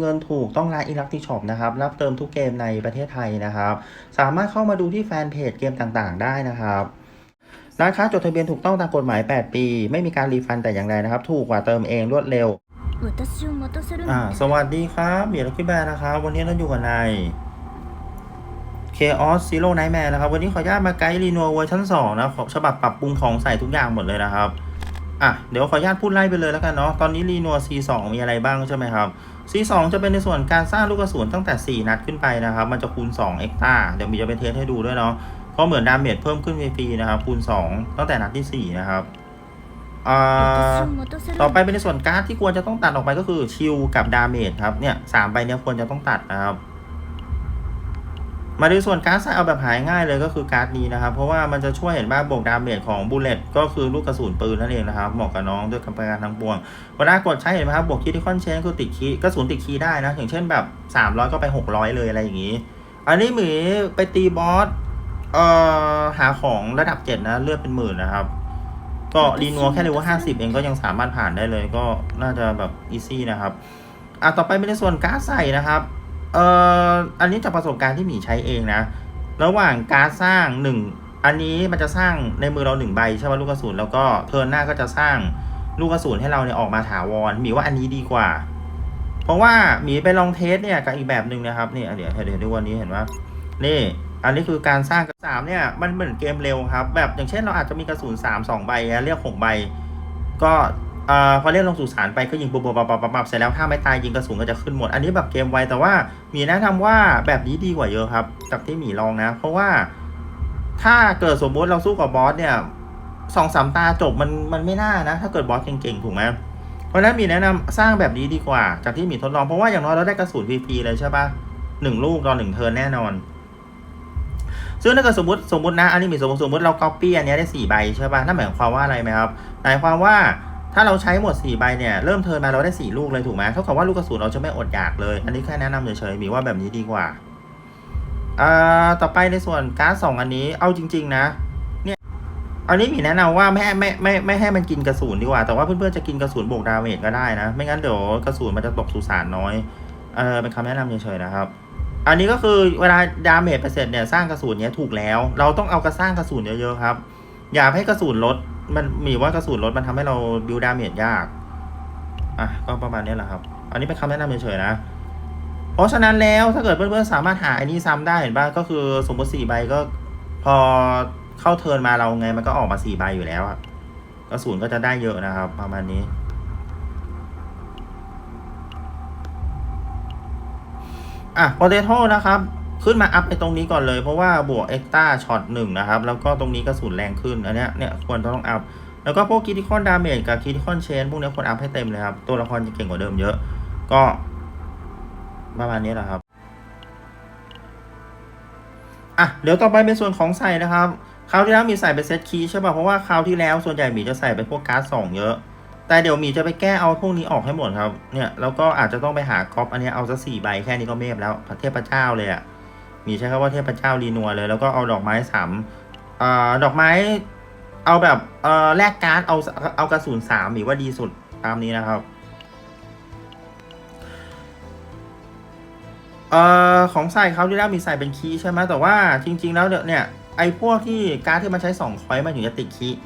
เงินถูกต้องร้านอีลักติช็อปนะครับ รับเติมทุกเกมในประเทศไทยนะครับ สามารถเข้ามาดูที่แฟนเพจเกมต่างๆ ได้นะครับร้านค้าจดทะเบียนถูกต้องตามกฎหมาย 8 ปี ไม่มีการรีฟันแต่อย่างใดนะครับ ถูกกว่าเติมเองรวดเร็วสวัสดีครับเบียร์ลักกี้แบร์นะครับ วันนี้เราอยู่กับนาย Chaos Zero Nightmare นะครับ วันนี้ขออนุญาตมาไกด์รีโนเวอร์ชั่น2นะครับฉบับปรับปรุงของใส่ทุกอย่างหมดเลยนะครับ อะเดี๋ยวขออนุญาตพูดไล่ไปเลยแล้วกันเนาะตอนนี้รีนัว C2 มีอะไรบ้างใช่ไหมครับ C2 จะเป็นในส่วนการสร้างลูกกระสุนตั้งแต่ 4 นัดขึ้นไปนะครับ มันจะคูณ2เอ็กตาเดี๋ยวมีจะเป็นเทสให้ดูด้วยเนาะก็เหมือนดาเมจเพิ่มขึ้นฟรีนะครับ คูณ 2 ตั้งแต่นัดที่ 4 นะครับต่อไปเป็นในส่วนการ์ดที่ควรจะต้องตัดออกไปก็คือชิลกับดาเมจครับเนี่ยสามใบเนี้ยควรจะต้องตัดนะครับ มาดูส่วนการ์ดเอาแบบหายง่ายเลยก็คือการ์ดนี้นะครับ เพราะว่ามันจะช่วยเห็นว่าบวกดาเมจของบูเลตก็คือลูกกระสุนปืนนั่นเองนะครับ เหมาะกับน้องด้วยกำลังทั้งปวงเวลากดใช้เห็นไหมครับบวกคิดที่คอนเชนคือติดคีย์กระสุนติดคีย์ได้นะอย่างเช่นแบบ 300 ก็ไป 600 เลยอะไรอย่างนี้ อันนี้หมีไปตีบอสเอ่อหาของระดับ 7 นะเลือดเป็นหมื่นนะครับ ก็รีนัวแค่เลเวลห้าสิบเองก็ยังสามารถผ่านได้เลยก็น่าจะแบบอีซี่นะครับอะต่อไปเป็นในส่วนการ์ดใส่นะครับ เอ่ออันนี้จากประสบการณ์ที่หมีใช้เองนะ ระหว่างการสร้างหนึ่งอันนี้มันจะสร้างในมือเราหนึ่งใบใช่ไหมลูกกระสุนแล้วก็เทิร์นหน้าก็จะสร้างลูกกระสุนให้เราเนี่ยออกมาถาวรหมีว่าอันนี้ดีกว่า เพราะว่าหมีไปลองเทสเนี่ยกับอีกแบบหนึ่งนะครับนี่เดี๋ยวเดี๋ยวดูวันนี้เห็นว่านี่อันนี้คือการสร้างกระสามเนี่ยมันเหมือนเกมเร็วครับ แบบอย่างเช่นเราอาจจะมีกระสุน3 2ใบนะเรียก6ใบ ก็ อ่อพอเรียกลงสู่สารไปก็ยิงปุ๊บปับปับปับปับเสร็จแล้วถ้าไม่ตายยิงกระสุนก็จะขึ้นหมด อันนี้แบบเกมไวแต่ว่ามีแนะนำว่าแบบนี้ดีกว่าเยอะครับจากที่หมีลองนะ เพราะว่าถ้าเกิดสมมติเราสู้กับบอสเนี่ยสองสามตาจบมันมันไม่น่านะ ถ้าเกิดบอสเก่งๆถูกไหมเพราะนั้นมีแนะนำสร้างแบบนี้ดีกว่า จากที่มีทดลองเพราะว่าอย่างน้อยเราได้กระสุนฟรีๆเลยใช่ปะหนึ่งลูกต่อหนึ่งเทิร์นแน่นอน ซึ่งถ้าเกิดสมมติสมมตินะ อันนี้มีสมมติสมมติเราก๊อปปี้อันนี้ได้สี่ใบใช่ปะนั่นหมายความว่าอะไรไหมครับหมายความว่า ถ้าเราใช้หมดสี่ใบเนี่ยเริ่มเทิร์นมาเราได้สี่ลูกเลยถูกไหมเท่ากับว่าลูกกระสุนเราจะไม่อดอยากเลย อันนี้แค่แนะนำเฉยๆมีว่าแบบนี้ดีกว่าอ่าต่อไปในส่วนการ์ดสองอันนี้เอาจริง ๆ นะเนี่ยอันนี้มีแนะนำว่าไม่ให้ไม่ไม่ไม่ให้มันกินกระสุนดีกว่า แต่ว่าเพื่อนๆจะกินกระสุนบวกดาเมจก็ได้นะ ไม่งั้นเดี๋ยวกระสุนมันจะตกสุสานน้อยเออเป็นคำแนะนำเฉยๆนะครับอันนี้ก็คือเวลาดาเมจไปเสร็จเนี่ยสร้างกระสุนเนี้ยถูกแล้ว เราต้องเอากระสร้างกระสุนเยอะๆครับ อย่าให้กระสุนลด มันมีว่ากระสุนลดมันทำให้เราบิวดาเมจยาก อะ ก็ประมาณนี้แหละครับ อันนี้เป็นคำแนะนำเฉยๆนะ เพราะฉะนั้นแล้วถ้าเกิดเพื่อนๆสามารถหาอันนี้ซ้ำได้เห็นป่ะก็คือสมมติสี่ใบก็ พอเข้าเทินมาเราไงมันก็ออกมาสี่ใบอยู่แล้วอะกระสุนก็จะได้เยอะนะครับ ประมาณนี้อะโปเตโต้นะครับ ขึ้นมาอัพไปตรงนี้ก่อนเลย เพราะว่าบวกเอ็กต้าช็อตหนึ่งนะครับ แล้วก็ตรงนี้กระสุนแรงขึ้น อันนี้เนี่ยควรต้องอัพ แล้วก็พวกคิติคอนดาเมจกับคิติคอนเชนพวกนี้ควรอัพให้เต็มเลยครับ ตัวละครจะเก่งกว่าเดิมเยอะ ก็ประมาณนี้แหละครับอะเดี๋ยวต่อไปเป็นส่วนของใส่นะครับคราวที่แล้วมีใส่เป็นเซตคีย์ใช่ป่ะเพราะว่าคราวที่แล้วส่วนใหญ่หมีจะใส่เป็นพวกการ์ดสองเยอะ แต่เดี๋ยวหมีจะไปแก้เอาพวกนี้ออกให้หมดครับเนี่ยแล้วก็อาจจะต้องไปหากรอบอันนี้เอาสักสี่ใบแค่นี้ก็เมฟแล้วพระเทพเจ้าเลยอะ่ะ มีใช้คำว่าเทพเจ้ารีนัวเลย แล้วก็เอาดอกไม้สามอดอกไม้เอาแบบเอแลกการ์ดเอาเอากระสุนสามหมีว่าดีสุดตามนี้นะครับเอ่อของใส่เขาที่แล้วมีใส่เป็นคีย์ใช่ไหมแต่ว่าจริง ๆ แล้วเนี่ยเนี่ยไอ้พวกที่การ์ดที่มันใช้สองคอยมันถึงจะติดคีย์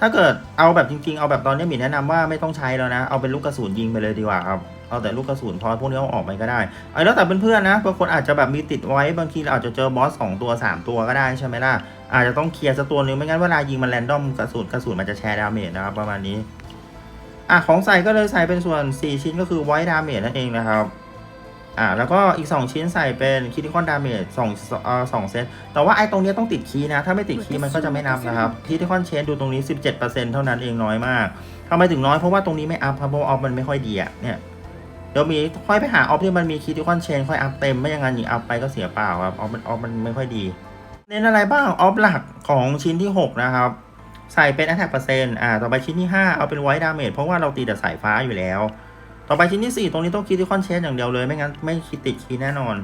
ถ้าเกิดเอาแบบจริง ๆ เอาแบบตอนนี้มีแนะนำว่าไม่ต้องใช้แล้วนะ เอาเป็นลูกกระสุนยิงไปเลยดีกว่าครับ เอาแต่ลูกกระสุนพอพวกนี้เอาออกไปก็ได้ไอ้แล้วแต่เพื่อนๆนะบางคนอาจจะแบบมีติดไว้บางทีเราอาจจะเจอบอสสองตัวสามตัวก็ได้ใช่ไหมล่ะอาจจะต้องเคลียร์สักตัวนึงไม่งั้นเวลายิงมันแรนดอมกระสุนกระสุนมันจะแชร์ดาเมจนะครับประมาณนี้อะของใส่ก็เลยใส่เป็นส่วน 4 ชิ้นก็คือไวท์ดาเมจนั่นเองนะครับอ่าแล้วก็อีก 2 ชิ้นใส่เป็นคิติคอนดาเมจสองเอ่อสองเซตแต่ว่าไอ้ตรงนี้ต้องติดคีย์นะ ถ้าไม่ติดคีย์มันก็จะไม่นับนะครับคิติคอนเชนดูตรงนี้ 17%เท่านั้นเองน้อยมากทำไมถึงน้อยเพราะว่าตรงนี้ไม่อัพเพราะว่าออฟมันไม่ค่อยดีอะเนี่ย เดี๋ยวมีค่อยไปหาออฟที่มันมีคิติคอนเชนค่อยอัพเต็มไม่อย่างนั้นอีกอัพไปก็เสียเปล่าครับออฟมันออฟมันไม่ค่อยดีเน้นอะไรบ้างออฟหลักของชิ้นที่ 6 นะครับ ใส่เป็น attack เปอร์เซ็นต์อ่าต่อไปชิ้นที่ 5 เอาเป็นไวท์ดาเมจเพราะว่าเราตีแต่สายฟ้าอยู่แล้ว ต่อไปชิ้นที่ 4 ตรงนี้ต้องคิดที่คอนเชนอย่างเดียวเลยไม่งั้นไม่คิดติดคีย์แน่นอน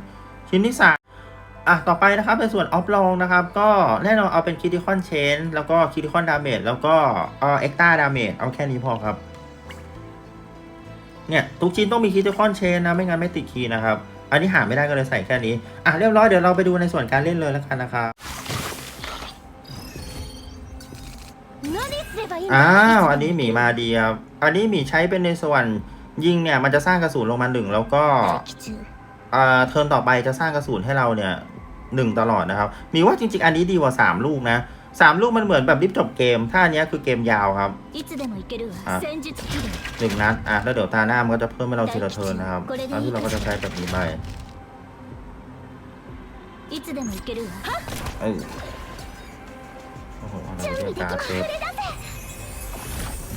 ชิ้นที่3อะต่อไปนะครับเป็นส่วนออฟลองนะครับ ก็แน่นอนเอาเป็นคิติคอนเชนแล้วก็คิติคอนดาเมจแล้วก็เอ็กตาดาเมจเอาแค่นี้พอครับ เนี่ยทุกชิ้นต้องมีคีย์เทคอนเชนนะไม่งั้นไม่ติดคีย์นะครับ อันนี้หาไม่ได้ก็เลยใส่แค่นี้ อะเรียบร้อยเดี๋ยวเราไปดูในส่วนการเล่นเลยแล้วกันนะครับอ้าวอันนี้หมีมาดียบอันนี้หมีใช้เป็นในส่วนยิงเนี่ยมันจะสร้างกระสุนลงมาหนึ่งแล้วก็เอ่อเทิร์นต่อไปจะสร้างกระสุนให้เราเนี่ยหนึ่งตลอดนะครับ มีว่าจริง ๆ อันนี้ดีกว่าสามลูกนะ สามลูกมันเหมือนแบบรีบจบเกมท่านี้คือเกมยาวครับหนึ่งนัด อะ แล้วเดี๋ยวตาหน้ามันก็จะเพิ่มให้เราทีละเทิร์นนะครับ แล้วที่เราก็จะใช้แบบนี้ไป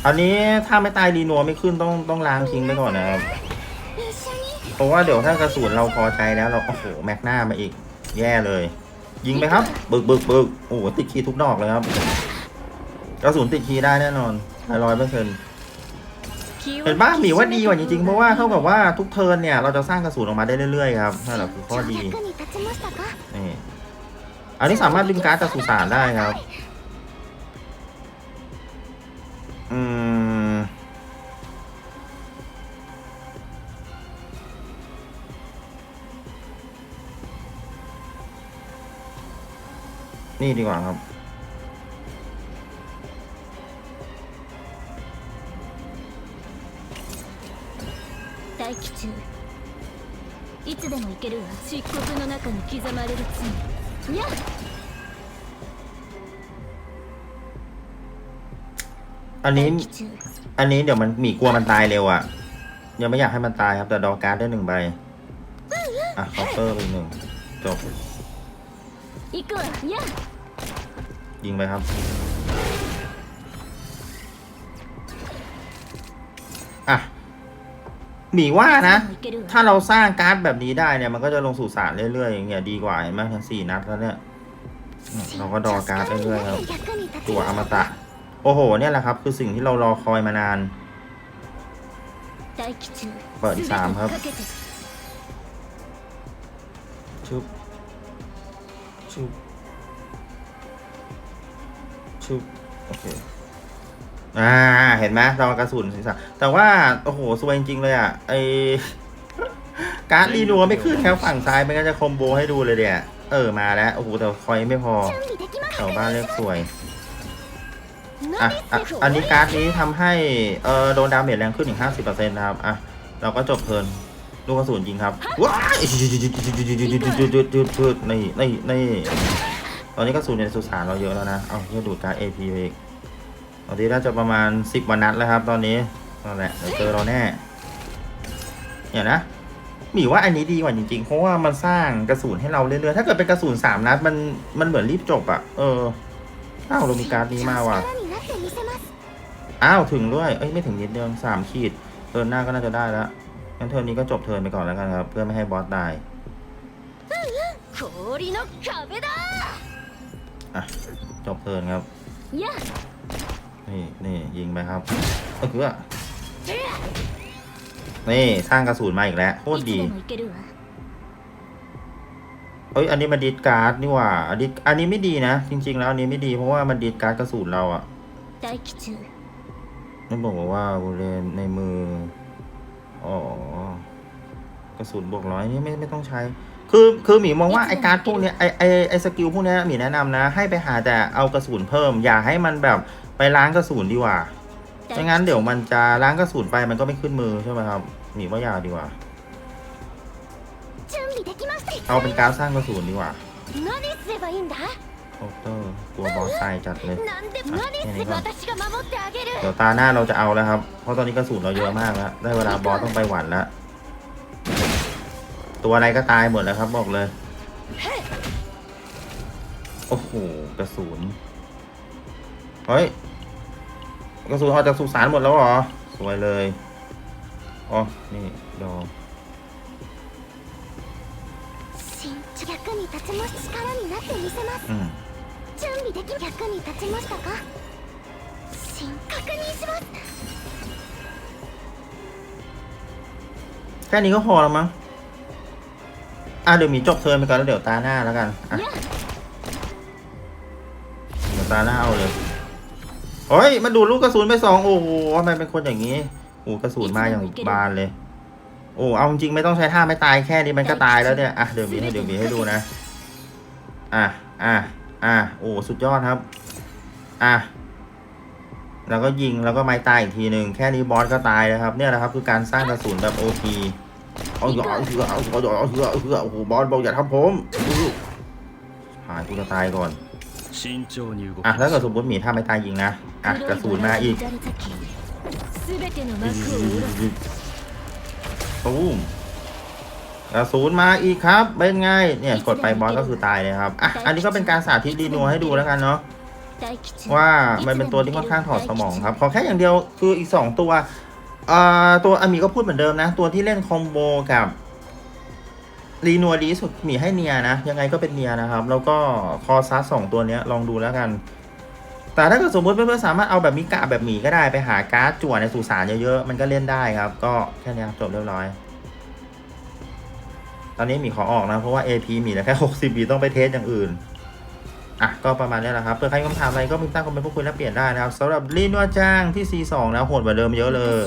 อันนี้ถ้าไม่ตายดีนัวไม่ขึ้นต้องต้องล้างทิ้งไปก่อนนะครับ เพราะว่าเดี๋ยวถ้ากระสุนเราพอใจแล้วเรา โอ้โห แม็กหน้ามาอีก แย่เลย ยิงไปครับบึกบึกบึกโอ้โหติดคีทุกดอกเลยครับกระสุนติดคีได้แน่นอนร้อยเปอร์เซ็นต์เห็นป้าหมีว่าดีกว่าจริงๆเพราะว่าเท่ากับว่าทุกเทิร์นเนี่ยเราจะสร้างกระสุนออกมาได้เรื่อยๆครับนั่นแหละคือข้อดีนี่อันนี้สามารถดึงการ์ดจากสุนสารได้ครับ อืม นี่ดีกว่าครับ 待機中いつでも行けるわ漆黒の中に刻まれる罪にゃ อันนี้ 待機中 อันนี้เดี๋ยวมันหมีกลัวมันตายเร็วอะ่ะ ยังไม่อยากให้มันตายครับ แต่ดอการ์ดได้หนึ่งใบ อ่ะเคาน์เตอร์ไปหนึ่งจบ 行くわにゃ ยิงไปครับ อ่ะ หมีว่านะ いつでも行けるわ ถ้าเราสร้างการ์ดแบบนี้ได้เนี่ย มันก็จะลงสู่สารเรื่อยๆ อย่างเงี้ยดีกว่าเห็นไหมทั้งสี่นัดแล้วเนี่ย เราก็ดอการ์ดเรื่อยๆครับ 役に立ち ตัวอมตะ โอ้โห เนี่ยแหละครับ คือสิ่งที่เรารอคอยมานาน 待機中เปิดอีกสามครับ 全てをかけて ชุบ ชุบชุบโอเคอ่า เห็นไหมรอยกระสุนศีรษแต่ว่า โอ้โห สวยจริงเลยอะ ไอการ์ดรีนัวไม่ขึ้นครับฝั่งซ้ายมันก็จะคอมโบให้ดูเลยเนี่ย เออ มาแล้ว โอ้โห แต่คอยไม่พอแถวบ้านเรียกสวยอะอะ อันนี้การ์ดนี้ทำให้ เออโดนดาเมจแรงขึ้นถึง50%นะครับ อะ เราก็จบเพลิน ลูกกระสุนจริงครับว้ายนในในตอนนี้กระสุนในสุสานเราเยอะแล้วนะเอาเพื่อดูดการเอพีอีกตอนนี้น่าจะประมาณสิบวันนัดแล้วครับ ตอนนี้นั่นแหละเดี๋ยวเจอเราแน่เนี่ยนะมีว่าอันนี้ดีกว่าจริงๆ เพราะว่ามันสร้างกระสุนให้เราเรื่อยๆ ถ้าเกิดเป็นกระสุนสามนัดมันมันเหมือนรีบจบอะเออ อ้าวเรามีการ์ดนี้มาว่ะ อ้าวถึงด้วย เอ้ยไม่ถึงนิดเดียวสามขีดเดินหน้าก็น่าจะได้แล้ว งั้นเทิร์นนี้ก็จบเทิร์นไปก่อนแล้วกันครับ เพื่อไม่ให้บอสตายอะจบเทิร์นครับ นี่นี่ยิงไปครับเออนี่สร้างกระสุนมาอีกแล้วโคตรดีเฮ้ยอันนี้มันดีดการ์ดนี่ว่าอันนี้อันนี้ไม่ดีนะ จริง ๆ แล้วอันนี้ไม่ดีเพราะว่ามันดีดการ์ดกระสุนเราอะนั่นบอกว่าบริเวณในมือ อ๋อกระสุนบวกร้อยนี่ไม่ไม่ต้องใช้ คือคือหมีมองว่าไอการพวกเนี้ยไอไอไอสกิลพวกเนี้ยหมีแนะนำนะ ให้ไปหาแต่เอากระสุนเพิ่ม อย่าให้มันแบบไปล้างกระสุนดีกว่าไม่งั้นเดี๋ยวมันจะล้างกระสุนไปมันก็ไม่ขึ้นมือใช่ไหมครับหมีว่าอย่าดีกว่า เอาเป็นการสร้างกระสุนดีกว่า ตัวบอสตายจัดเลยนี่นี้ก่อนเดี๋ยวตาหน้าเราจะเอาแล้วครับ เพราะตอนนี้กระสุนเราเยอะมากแล้วได้เวลาบอสต้องไปหวันแล้ว ตัวอะไรก็ตายหมดแล้วครับบอกเลย โอ้โหกระสุน เฮ้ย กระสุนเขาจะสุสานหมดแล้วเหรอ สวยเลย อ๋อ นี่ดอกう準備でき役に立ちましたか新確認します แค่นี้ก็พอแล้วมั้ง อ่ะเดี๋ยวหมีจบเทิร์นไปก่อนแล้วเดี๋ยวตาหน้าแล้วกัน อ่ะ にゃ เดี๋ยวตาหน้าเอาเลย เฮ้ย มันดูดลูกกระสุนไปสองโอ้โหทำไมเป็นคนอย่างนี้ โห อ้กระสุนมาอย่างบานเลย โอ้เอาจริงๆไม่ต้องใช้ท่าไม่ตายแค่นี้มันก็ตายแล้วเนี่ยอ่ะเดี๋ยวมีให้เดี๋ยวมีให้ดูนะ อ่ะอ่ะ อะโอ้สุดยอดครับ อะแล้วก็ยิงแล้วก็ไม้ตายอีกทีหนึ่งแค่นี้บอสก็ตายแล้วครับ เนี่ยนะครับคือการสร้างกระสุนแบบโอพีเอาเหยาเอาเหยาเอาเหยาเอาเหยาเอาเหยาโอ้โหบอสบอกอย่าทำผมหายกูจะตายก่อนอะแล้วกิดสมมติหมีถ้าไม่ตายยิงนะอะกระสุนมาอีกโอ้ กระสุนมาอีกครับ เป็นไง เนี่ยกดไปบอสก็คือตายเลยครับ อะ อันนี้ก็เป็นการสาธิตดีนัวให้ดูแล้วกันเนาะ大吉ว่ามันเป็นตัวที่ค่อนข้างถอดสมองครับ ขอแค่อย่างเดียวคืออีกสองตัวอ่าตัวอามีก็พูดเหมือนเดิมนะ ตัวที่เล่นคอมโบกับรีนัวดีที่สุดหมีให้เนียนะ ยังไงก็เป็นเนียนะครับ แล้วก็คอซัสสองตัวเนี้ยลองดูแล้วกัน แต่ถ้าเกิดสมมติเพื่อนๆสามารถเอาแบบมิกะแบบหมีก็ได้ไปหาการ์ดจั่วในสุสานเยอะๆมันก็เล่นได้ครับ ก็แค่เนี้ยครับจบเรียบร้อย ตอนนี้มีขอออกนะ เพราะว่า AP มีเหลือแค่60บีต้องไปเทสอย่างอื่น อะ ก็ประมาณนี้แหละครับเพื่อใครมีคำถามอะไรก็มีตั้งคอมเมนต์พูดคุยและเปลี่ยนได้นะครับสำหรับลีนัวจ้างที่ C2 แล้วโหดกว่าเดิมเยอะเลย